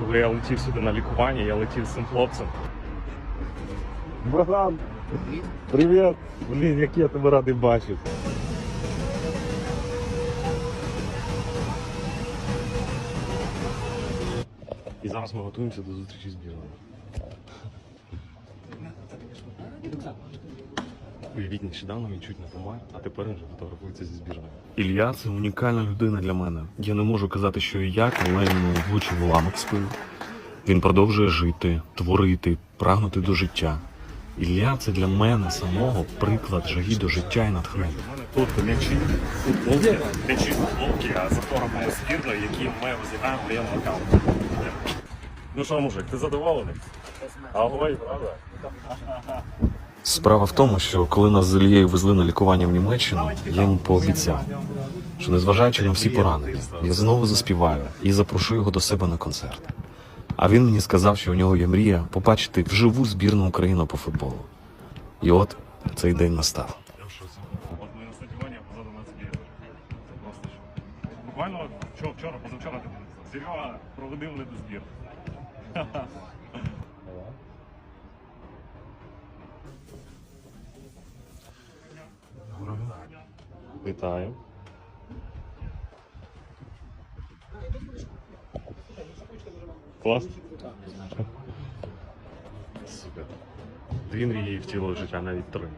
Коли я летів сюди на лікування, я летів з цим хлопцем. Богдан! Привіт! Блін, як я тебе радий бачити. І зараз ми готуємося до зустрічі з бірою. Уявіть, нещодавно він чуть не помер, а тепер він вже фотографується зі збірною. Ілля це унікальна людина для мене. Я не можу казати, що і як, але він влучив уламок спину. Він продовжує жити, творити, прагнути до життя. Ілля це для мене самого приклад жаги до життя і натхнення. У мене тут м'ячі футболки, м'ячі футболки, а за формою збірної, які ми визиваємо приємно аккаунт. Ну що, мужик, ти задоволений? Агой, правда? Справа в тому, що коли нас з Ілією везли на лікування в Німеччину, я йому пообіцяв, що незважаючи на всі поранення, я знову заспіваю і запрошу його до себе на концерт. А він мені сказав, що у нього є мрія побачити вживу збірну України по футболу. І от цей день настав. Буквально вчора, вчора позавчора. Серега проводив мене до збірної. Вітаю. Клас. Супер. Дві мрії втілили життя, навіть три.